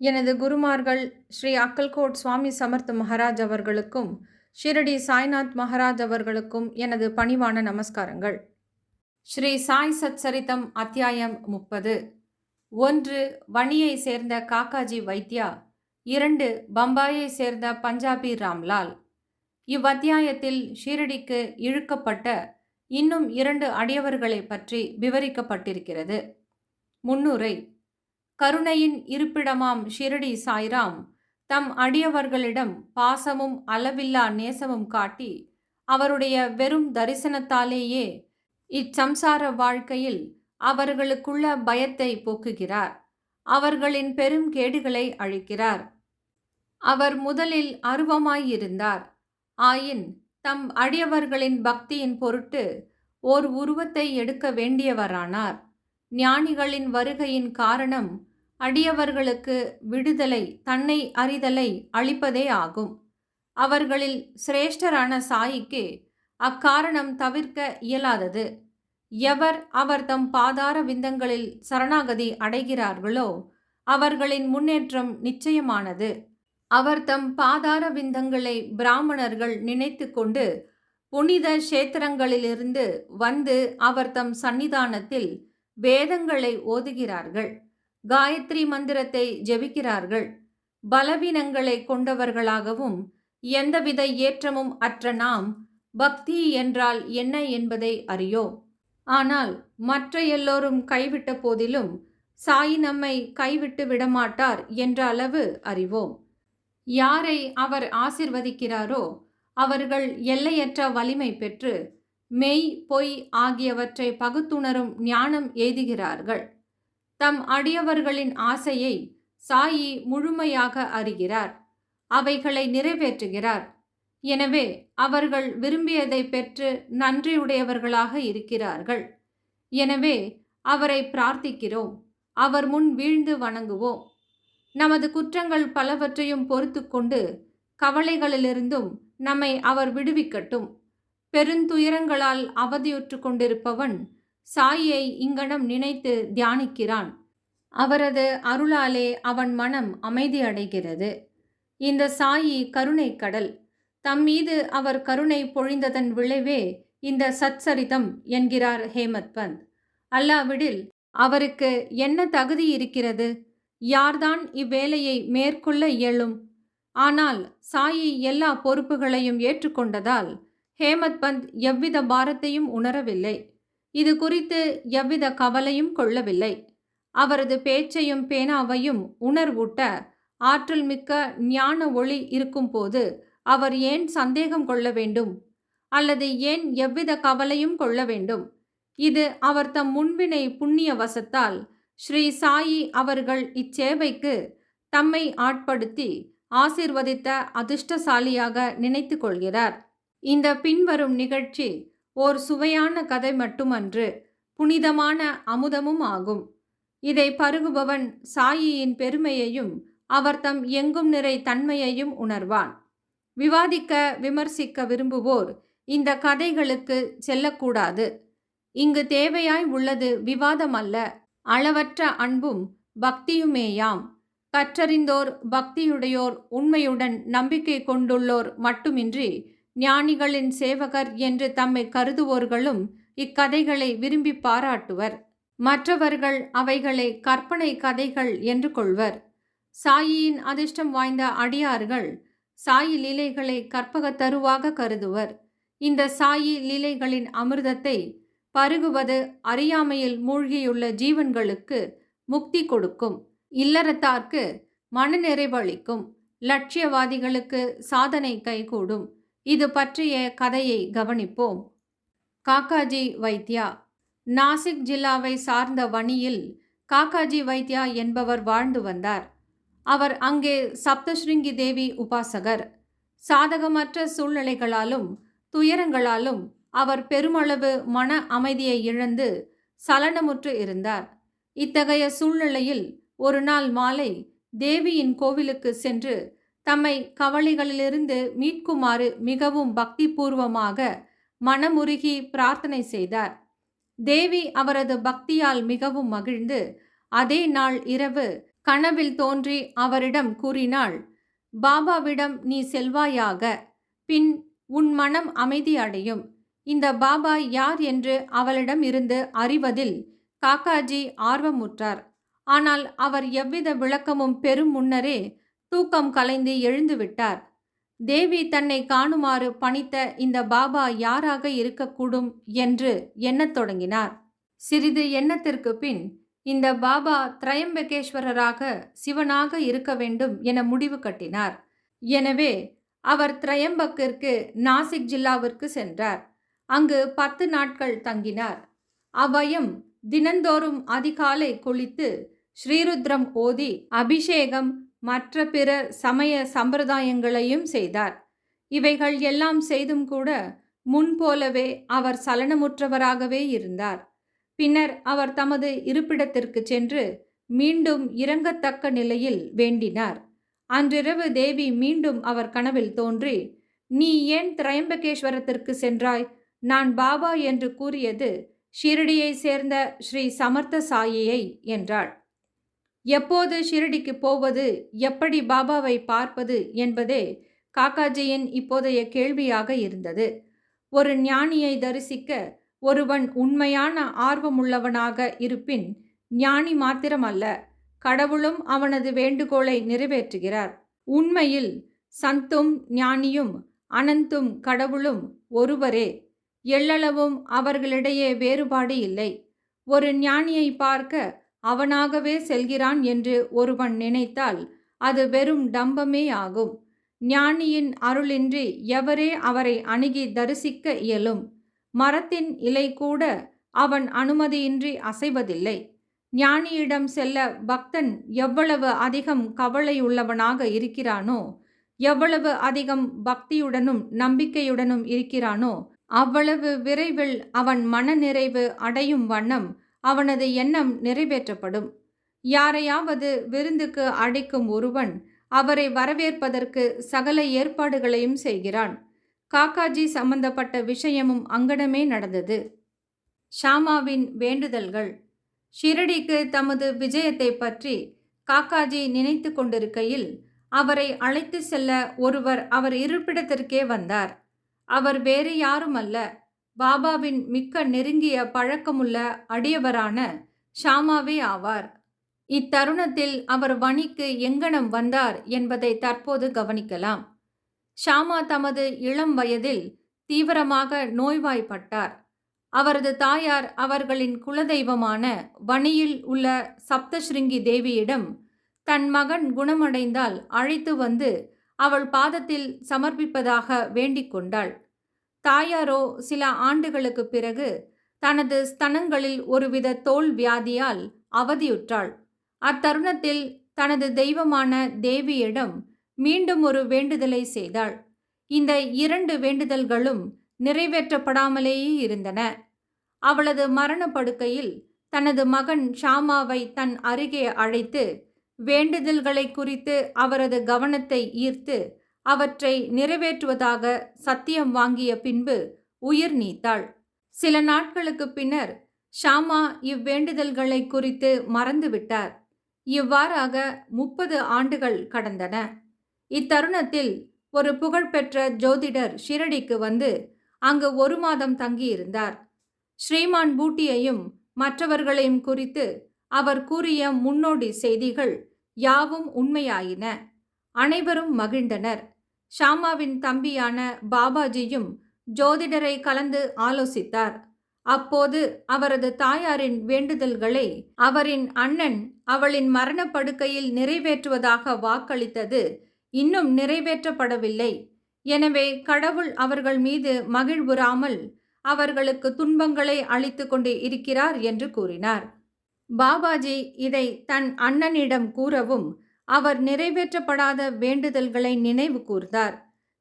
எனது குருமார்கள் ஸ்ரீ அக்கல்கோட் சுவாமி சமர்த் மகாராஜ் அவர்களுக்கும் ஷிரடி சாய்நாத் மகாராஜ் அவர்களுக்கும் எனது பணிவான நமஸ்காரங்கள். ஸ்ரீ சாய் சச்சரித்தம் அத்தியாயம் முப்பது. ஒன்று வணியை சேர்ந்த காக்காஜி வைத்யா இரண்டு பம்பாயை சேர்ந்த பஞ்சாபி ராம்லால். இவ்வத்தியாயத்தில் ஷீரடிக்கு இழுக்கப்பட்ட இன்னும் இரண்டு அடியவர்களை பற்றி விவரிக்கப்பட்டிருக்கிறது. முன்னுரை கருணையின் இருப்பிடமாம் ஷிரடி சாய்ராம். தம் அடியவர்களிடம் பாசமும் அளவில்லா நேசமும் காட்டி அவருடைய வெறும் தரிசனத்தாலேயே இச்சம்சார வாழ்க்கையில் அவர்களுக்குள்ள பயத்தை போக்குகிறார். அவர்களின் பெரும் கேடுகளை அழிக்கிறார். அவர் முதலில் அருவமாயிருந்தார். ஆயின் தம் அடியவர்களின் பக்தியின் பொருட்டு ஓர் உருவத்தை எடுக்க வேண்டியவரானார். ஞானிகளின் வருகையின் காரணம் அடியவர்களுக்கு விடுதலை தன்னை அறிதலை அளிப்பதே ஆகும். அவர்களில் சிரேஷ்டரான சாயிக்கு அக்காரணம் தவிர்க்க இயலாதது. எவர் அவர் தம் பாதார விந்தங்களில் சரணாகதி அடைகிறார்களோ அவர்களின் முன்னேற்றம் நிச்சயமானது. அவர் தம் பாதார விந்தங்களை பிராமணர்கள் நினைத்து கொண்டு புனித கஷேத்திரங்களிலிருந்து வந்து அவர் தம் சன்னிதானத்தில் வேதங்களை ஓதுகிறார்கள். காயத்ரி மந்திரத்தை ஜெபிக்கிறார்கள். பலவீனங்களை கொண்டவர்களாகவும் எந்தவித ஏற்றமும் அற்ற நாம் பக்தி என்றால் என்ன என்பதை அறியோ ஆனால் மற்ற எல்லோரும் கைவிட்ட போதிலும் சாய் நம்மை கைவிட்டு விடமாட்டார் என்ற அளவு அறிவோம். யாரை அவர் ஆசிர்வதிக்கிறாரோ அவர்கள் எல்லையற்ற வலிமை பெற்று மெய் பொய் ஆகியவற்றை பகுத்துணரும் ஞானம் எய்துகிறார்கள். தம் அடியவர்களின் ஆசையை சாயி முழுமையாக அறிகிறார். அவைகளை நிறைவேற்றுகிறார். எனவே அவர்கள் விரும்பியதை பெற்று நன்றியுடையவர்களாக இருக்கிறார்கள். எனவே அவரை பிரார்த்திக்கிறோம். அவர் முன் வீழ்ந்து வணங்குவோம். நமது குற்றங்கள் பலவற்றையும் பொறுத்து கொண்டு கவலைகளிலிருந்தும் நம்மை அவர் விடுவிக்கட்டும். பெருந்துயரங்களால் அவதியுற்று கொண்டிருப்பவன் சாயை இங்கனம் நினைத்து தியானிக்கிறான். அவரது அருளாலே அவன் மனம் அமைதியடைகிறது இந்த சாயி கருணை கடல். தம் மீது அவர் கருணை பொழிந்ததன் விளைவே இந்த சச்சரிதம் என்கிறார் ஹேமத் பந்த். அல்லாவிடில் அவருக்கு என்ன தகுதி இருக்கிறது? யார்தான் இவ்வேலையை மேற்கொள்ள இயலும்? ஆனால் சாயி எல்லா பொறுப்புகளையும் ஏற்றுக்கொண்டதால் ஹேமத் பந்த் எவ்வித பாரத்தையும் உணரவில்லை. இது குறித்து எவ்வித கவலையும் கொள்ளவில்லை. அவரது பேச்சையும் பேனாவையும் உணர்வூட்ட ஆற்றல் மிக்க ஞான ஒளி இருக்கும்போது அவர் ஏன் சந்தேகம் கொள்ள வேண்டும்? அல்லது ஏன் எவ்வித கவலையும் கொள்ள வேண்டும்? இது அவர் தம் முன்வினை புண்ணிய வசத்தால் ஸ்ரீ சாயி அவர்கள் இச்சேவைக்கு தம்மை ஆட்படுத்தி ஆசிர்வதித்த அதிர்ஷ்டசாலியாக நினைத்து கொள்கிறார். இந்த பின்வரும் நிகழ்ச்சி ஓர் சுவையான கதை மட்டுமன்று புனிதமான அமுதமும் ஆகும். இதை பருகுபவன் சாயியின் பெருமையையும் அவர் தம் எங்கும் நிறை தன்மையையும் உணர்வான். விவாதிக்க விமர்சிக்க விரும்புவோர் இந்த கதைகளுக்கு செல்லக்கூடாது. இங்கு தேவையாய் உள்ளது விவாதம் அல்ல அளவற்ற அன்பும் பக்தியுமேயாம். கற்றறிந்தோர் பக்தியுடையோர் உண்மையுடன் நம்பிக்கை கொண்டுள்ளோர் மட்டுமின்றி ஞானிகளின் சேவகர் என்று தம்மை கருதுவோர்களும் இக்கதைகளை விரும்பி பாராட்டுவர். மற்றவர்கள் அவைகளை கற்பனை கதைகள் என்று கொள்வர். சாயியின் அதிர்ஷ்டம் வாய்ந்த அடியார்கள் சாயி லீலைகளை கற்பக தருவாக கருதுவர். இந்த சாயி லீலைகளின் அமிர்தத்தை பருகுவது அறியாமையில் மூழ்கியுள்ள ஜீவன்களுக்கு முக்தி கொடுக்கும். இல்லறத்தார்க்கு மனநிறைவளிக்கும். லட்சியவாதிகளுக்கு சாதனை கைகூடும். இது பற்றிய கதையை கவனிப்போம். காக்காஜி வைத்தியா. நாசிக் ஜில்லாவை சார்ந்த வணியில் காக்காஜி வைத்யா என்பவர் வாழ்ந்து வந்தார். அவர் அங்கே சப்தஸ்ருங்கி தேவி உபாசகர். சாதகமற்ற சூழ்நிலைகளாலும் துயரங்களாலும் அவர் பெருமளவு மன அமைதியை இழந்து சலனமுற்று இருந்தார். இத்தகைய சூழ்நிலையில் ஒரு நாள் மாலை தேவியின் கோவிலுக்கு சென்று தம்மை கவலைகளிலிருந்து மீட்குமாறு மிகவும் பக்திபூர்வமாக மனமுருகி பிரார்த்தனை செய்தார். தேவி அவரது பக்தியால் மிகவும் மகிழ்ந்து அதே நாள் இரவு கனவில் தோன்றி அவரிடம் கூறினாள் பாபாவிடம் நீ செல்வாயாக பின் உன் மனம் அமைதி அடையும். இந்த பாபா யார் என்று அவளிடம் இருந்து அறிவதில் காக்காஜி ஆர்வமுற்றார். ஆனால் அவர் எவ்வித விளக்கமும் பெரும் முன்னரே தூக்கம் கலைந்து எழுந்து விட்டார் தேவி தன்னை காணுமாறு பணித்த இந்த பாபா யாராக இருக்கக்கூடும் என்று எண்ணத் தொடங்கினார். சிறிது எண்ணத்திற்கு பின் இந்த பாபா திரையம்பகேஸ்வரராக சிவனாக இருக்க வேண்டும் என முடிவு கட்டினார். எனவே அவர் திரையம்பக்கிற்கு நாசிக் ஜில்லாவிற்கு சென்றார். அங்கு பத்து நாட்கள் தங்கினார். அவ்வயம் தினந்தோறும் அதிகாலை குளித்து ஸ்ரீருத்ரம் ஓதி அபிஷேகம் மற்ற பிற சமய சம்பிரதாயங்களையும் செய்தார். இவைகள் எல்லாம் செய்தும் கூட முன்போலவே அவர் சலனமுற்றவராகவே இருந்தார். பின்னர் அவர் தமது இருப்பிடத்திற்கு சென்று மீண்டும் இறங்கத்தக்க நிலையில் வேண்டினார். அன்றிரவு தேவி மீண்டும் அவர் கனவில் தோன்றி நீ ஏன் திரையம்பகேஸ்வரத்திற்கு சென்றாய்? நான் பாபா என்று கூறியது ஷிரடியை சேர்ந்த ஸ்ரீ சமர்த்த சாயியை என்றாள். எப்போது ஷிரடிக்கு போவது எப்படி பாபாவை பார்ப்பது என்பதே காக்காஜியின் இப்போதைய கேள்வியாக இருந்தது. ஒரு ஞானியை தரிசிக்க ஒருவன் உண்மையான ஆர்வமுள்ளவனாக இருப்பின் ஞானி மாத்திரமல்ல கடவுளும் அவனது வேண்டுகோளை நிறைவேற்றுகிறார். உண்மையில் சந்தும் ஞானியும் அனந்தும் கடவுளும் ஒருவரே எள்ளளவும் அவர்களிடையே வேறுபாடு இல்லை. ஒரு ஞானியை பார்க்க அவனாகவே செல்கிறான் என்று ஒருவன் நினைத்தால் அது வெறும் டம்பமே ஆகும். ஞானியின் அருளின்றி எவரே அவரை அணுகி தரிசிக்க இயலும்? மரத்தின் இலை கூட அவன் அனுமதியின்றி அசைவதில்லை. ஞானியிடம் செல்ல பக்தன் எவ்வளவு அதிகம் கவலையுள்ளவனாக இருக்கிறானோ எவ்வளவு அதிகம் பக்தியுடனும் நம்பிக்கையுடனும் இருக்கிறானோ அவ்வளவு விரைவில் அவன் மனநிறைவு அடையும் வண்ணம் அவனது எண்ணம் நிறைவேற்றப்படும். யாரையாவது விருந்துக்கு அழைக்கும் ஒருவன் அவரை வரவேற்பதற்கு சகல ஏற்பாடுகளையும் செய்கிறான். காக்காஜி சம்பந்தப்பட்ட விஷயமும் அங்கனமே நடந்தது. ஷாமாவின் வேண்டுதல்கள். ஷிரடிக்கு தமது விஜயத்தை பற்றி காக்காஜி நினைத்து கொண்டிருக்கையில் அவரை அழைத்து செல்ல ஒருவர் அவர் இருப்பிடத்திற்கே வந்தார். அவர் வேறு யாரும் அல்ல பாபாவின் மிக்க நெருங்கிய பழக்கமுள்ள அடியவரான ஷாமாவே ஆவார். இத்தருணத்தில் அவர் வணிக்கு எங்கனம் வந்தார் என்பதை தற்போது கவனிக்கலாம். ஷாமா தமது இளம் வயதில் தீவிரமாக நோய்வாய்ப்பட்டார். அவரது தாயார் அவர்களின் குலதெய்வமான வணியில் உள்ள சப்தஸ்ருங்கி தேவியிடம் தன் மகன் குணமடைந்தால் அழைத்து வந்து அவள் பாதத்தில் சமர்ப்பிப்பதாக வேண்டிக் கொண்டாள். தாயாரோ சில ஆண்டுகளுக்கு பிறகு தனது ஸ்தனங்களில் ஒருவித தோல் வியாதியால் அவதியுற்றாள். அத்தருணத்தில் தனது தெய்வமான தேவியிடம் மீண்டும் ஒரு வேண்டுதலை செய்தாள். இந்த இரண்டு வேண்டுதல்களும் நிறைவேற்றப்படாமலேயே இருந்தன. அவளது மரணப்படுக்கையில் தனது மகன் ஷாமாவை தன் அருகே அழைத்து வேண்டுதல்களை குறித்து அவரது கவனத்தை ஈர்த்து அவற்றை நிறைவேற்றுவதாக சத்தியம் வாங்கிய பின்பு உயிர் நீத்தாள். சில நாட்களுக்கு பின்னர் ஷாமா இவ்வேண்டுதல்களை குறித்து மறந்துவிட்டார். இவ்வாறாக முப்பது ஆண்டுகள் கடந்தன. இத்தருணத்தில் ஒரு புகழ்பெற்ற ஜோதிடர் ஷிரடிக்கு வந்து அங்கு ஒரு மாதம் தங்கியிருந்தார். ஸ்ரீமான் பூட்டியையும் மற்றவர்களையும் குறித்து அவர் கூறிய முன்னோடி செய்திகள் யாவும் உண்மையாயின. அனைவரும் மகிழ்ந்தனர். ஷாமாவின் தம்பியான பாபாஜியும் ஜோதிடரை கலந்து ஆலோசித்தார். அப்போது அவரது தாயாரின் வேண்டுதல்களை அவரின் அண்ணன் அவளின் மரணப்படுக்கையில் நிறைவேற்றுவதாக வாக்களித்தது இன்னும் நிறைவேற்றப்படவில்லை. எனவே கடவுள் அவர்கள் மீது மகிழ்வுறாமல் அவர்களுக்கு துன்பங்களை அளித்து கொண்டு இருக்கிறார் என்று கூறினார். பாபாஜி இதை தன் அண்ணனிடம் கூறவும் அவர் நிறைவேற்றப்படாத வேண்டுதல்களை நினைவு கூர்ந்தார்.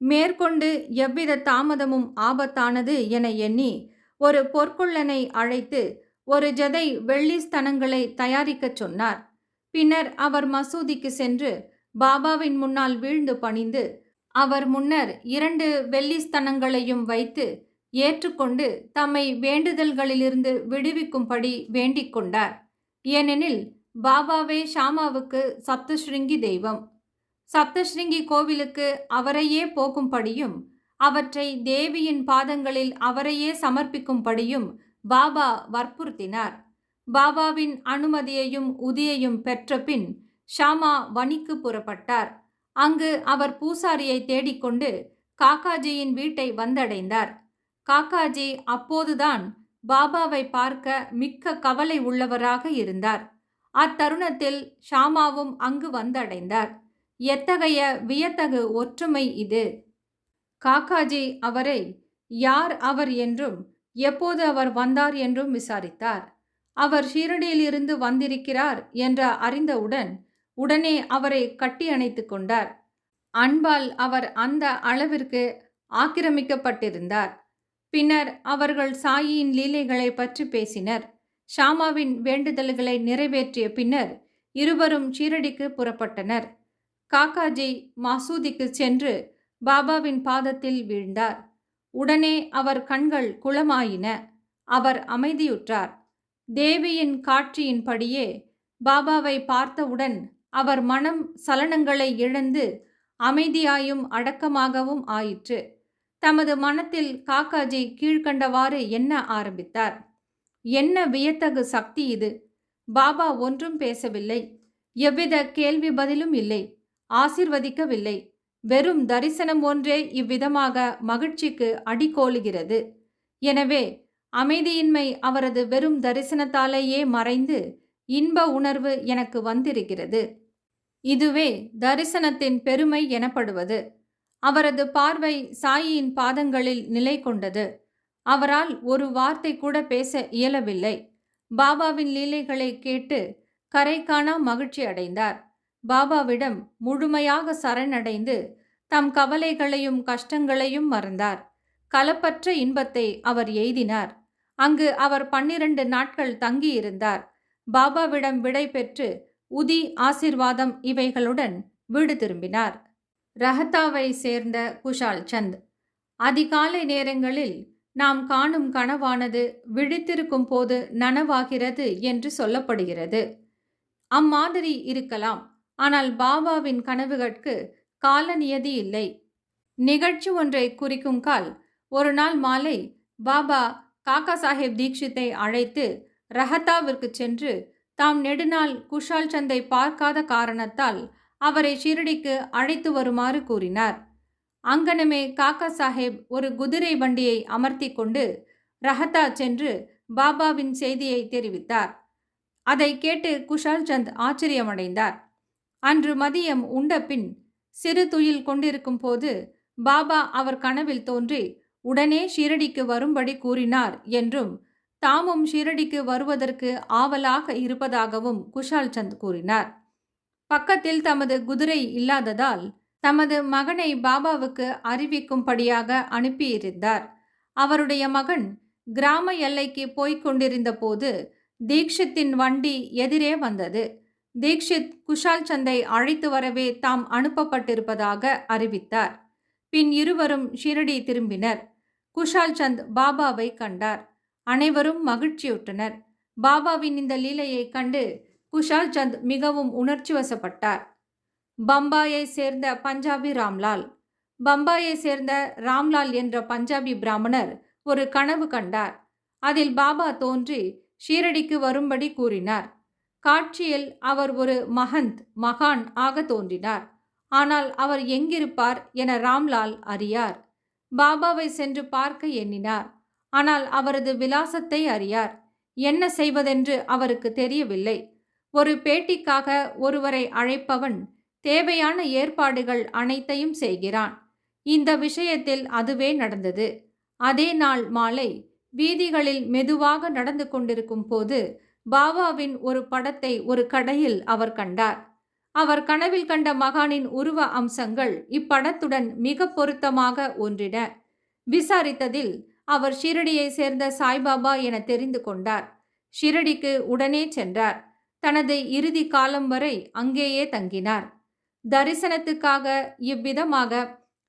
மேற்கொண்டு எவ்வித தாமதமும் ஆபத்தானது என எண்ணி ஒரு பொற்கொள்ளனை அழைத்து ஒரு ஜதை வெள்ளி ஸ்தனங்களை தயாரிக்கச் சொன்னார். பின்னர் அவர் மசூதிக்கு சென்று பாபாவின் முன்னால் வீழ்ந்து பணிந்து அவர் முன்னர் இரண்டு வெள்ளி ஸ்தனங்களையும் வைத்து ஏற்றுக்கொண்டு தம்மை வேண்டுதல்களிலிருந்து விடுவிக்கும்படி வேண்டிக் கொண்டார். ஏனெனில் பாபாவே ஷாமாவுக்கு சப்தஸ்ருங்கி தெய்வம். சப்தஸ்ருங்கி கோவிலுக்கு அவரையே போகும்படியும் அவற்றை தேவியின் பாதங்களில் அவரையே சமர்ப்பிக்கும்படியும் பாபா வற்புறுத்தினார். பாபாவின் அனுமதியையும் உதியையும் பெற்ற பின் ஷாமா வணிக்கு புறப்பட்டார். அங்கு அவர் பூசாரியை தேடிக்கொண்டு காக்காஜியின் வீட்டை வந்தடைந்தார். காக்காஜி அப்போதுதான் பாபாவை பார்க்க மிக்க கவலை உள்ளவராக இருந்தார். அத்தருணத்தில் ஷாமாவும் அங்கு வந்தடைந்தார். எத்தகைய வியத்தகு ஒற்றுமை இது? காக்காஜி அவரை யார் அவர் என்றும் எப்போது அவர் வந்தார் என்றும் விசாரித்தார். அவர் ஷீரடியிலிருந்து வந்திருக்கிறார் என்ற அறிந்தவுடன் உடனே அவரை கட்டி அணைத்து கொண்டார். அன்பால் அவர் அந்த அளவிற்கு ஆக்கிரமிக்கப்பட்டிருந்தார். பின்னர் அவர்கள் சாயியின் லீலைகளை பற்றி பேசினர். ஷாமாவின் வேண்டுதல்களை நிறைவேற்றிய பின்னர் இருவரும் சீரடிக்கு புறப்பட்டனர். காக்காஜி மசூதிக்கு சென்று பாபாவின் பாதத்தில் வீழ்ந்தார். உடனே அவர் கண்கள் குளமாயின. அவர் அமைதியுற்றார். தேவியின் காட்சியின்படியே பாபாவை பார்த்தவுடன் அவர் மனம் சலனங்களை இழந்து அமைதியாயும் அடக்கமாகவும் ஆயிற்று. தமது மனத்தில் காக்காஜி கீழ்கண்டவாறு எண்ண ஆரம்பித்தார்? என்ன வியத்தகு சக்தி இது? பாபா ஒன்றும் பேசவில்லை. எவ்வித கேள்வி பதிலும் இல்லை. ஆசிர்வதிக்கவில்லை. வெறும் தரிசனம் ஒன்றே இவ்விதமாக மகிழ்ச்சிக்கு அடிகோலுகிறது எனவே அமைதியின்மை அவரது வெறும் தரிசனத்தாலேயே மறைந்து இன்ப உணர்வு எனக்கு வந்திருக்கிறது. இதுவே தரிசனத்தின் பெருமை எனப்படுவது. அவரது பார்வை சாயியின் பாதங்களில் நிலை கொண்டது அவரால் ஒரு வார்த்தை கூட பேச இயலவில்லை. பாபாவின் லீலைகளை கேட்டு கரை காணா மகிழ்ச்சி அடைந்தார். பாபாவிடம் முழுமையாக சரணடைந்து தம் கவலைகளையும் கஷ்டங்களையும் மறந்தார். கலப்பற்ற இன்பத்தை அவர் எய்தினார். அங்கு அவர் பன்னிரண்டு நாட்கள் தங்கியிருந்தார். பாபாவிடம் விடை பெற்று உதி ஆசிர்வாதம் இவைகளுடன் வீடு திரும்பினார். ரஹத்தாவை சேர்ந்த குஷால் சந்த். அதிகாலை நேரங்களில் நாம் காணும் கனவானது விழித்திருக்கும் போது நனவாகிறது என்று சொல்லப்படுகிறது. அம்மாதிரி இருக்கலாம். ஆனால் பாபாவின் கனவுகளுக்கு காலநியதி இல்லை. நிகழ்ச்சி ஒன்றை குறிக்கும் கால் ஒரு நாள் மாலை பாபா காக்கா சாஹேப் தீக்ஷித்தை அழைத்து ரஹத்தாவிற்கு சென்று தாம் நெடுநாள் குஷால் சந்தை பார்க்காத காரணத்தால் அவரை ஷிரடிக்கு அழைத்து வருமாறு கூறினார். அங்கனமே காக்கா சாஹேப் ஒரு குதிரை வண்டியை அமர்த்தி கொண்டு ரஹத்தா சென்று பாபாவின் செய்தியை தெரிவித்தார். அதை கேட்டு குஷால் சந்த் ஆச்சரியமடைந்தார். அன்று மதியம் உண்ட பின் சிறு துயில் கொண்டிருக்கும் போது பாபா அவர் கனவில் தோன்றி உடனே ஷீரடிக்கு வரும்படி கூறினார் என்றும் தாமும் ஷீரடிக்கு வருவதற்கு ஆவலாக இருப்பதாகவும் குஷால் சந்த் கூறினார். பக்கத்தில் தமது குதிரை இல்லாததால் தமது மகனை பாபாவுக்கு அறிவிக்கும்படியாக அனுப்பியிருந்தார். அவருடைய மகன் கிராம எல்லைக்கு போய்க் கொண்டிருந்த போது தீக்ஷித்தின் வண்டி எதிரே வந்தது. தீக்ஷித் குஷால் சந்தை அழைத்து வரவே தாம் அனுப்பப்பட்டிருப்பதாக அறிவித்தார். பின் இருவரும் ஷிரடி திரும்பினர். குஷால் சந்த் பாபாவை கண்டார். அனைவரும் மகிழ்ச்சியுற்றனர் பாபாவின் இந்த லீலையை கண்டு குஷால் சந்த் மிகவும் உணர்ச்சி வசப்பட்டார் பம்பாயை சேர்ந்த பஞ்சாபி ராம்லால். பம்பாயை சேர்ந்த ராம்லால் என்ற பஞ்சாபி பிராமணர் ஒரு கனவு கண்டார். அதில் பாபா தோன்றி ஷீரடிக்கு வரும்படி கூறினார். காட்சியில் அவர் ஒரு மகந்த் மகான் ஆக தோன்றினார். ஆனால் அவர் எங்கிருப்பார் என ராம்லால் அறியார். பாபாவை சென்று பார்க்க எண்ணினார். ஆனால் அவரது விலாசத்தை அறியார். என்ன செய்வதென்று அவருக்கு தெரியவில்லை. ஒரு பேட்டிக்காக ஒருவரை அழைப்பவன் தேவையான ஏற்பாடுகள் அனைத்தையும் செய்கிறான். இந்த விஷயத்தில் அதுவே நடந்தது. அதே நாள் மாலை வீதிகளில் மெதுவாக நடந்து கொண்டிருக்கும் போது பாபாவின் ஒரு படத்தை ஒரு கடையில் அவர் கண்டார். அவர் கனவில் கண்ட மகானின் உருவ அம்சங்கள் இப்படத்துடன் மிக பொருத்தமாக ஒன்றின. விசாரித்ததில் அவர் ஷிரடியை சேர்ந்த சாய்பாபா என தெரிந்து கொண்டார். ஷிரடிக்கு உடனே சென்றார். தனது இறுதி காலம் வரை அங்கேயே தங்கினார். தரிசனத்துக்காக இவ்விதமாக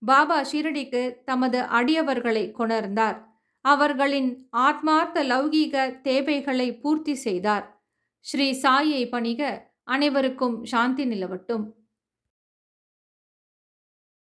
பாபா ஷிரடிக்கு தமது அடியவர்களை கொணர்ந்தார். அவர்களின் ஆத்மார்த்த லௌகீக தேவைகளை பூர்த்தி செய்தார். ஸ்ரீ சாயை பணிக அனைவருக்கும் சாந்தி நிலவட்டும்.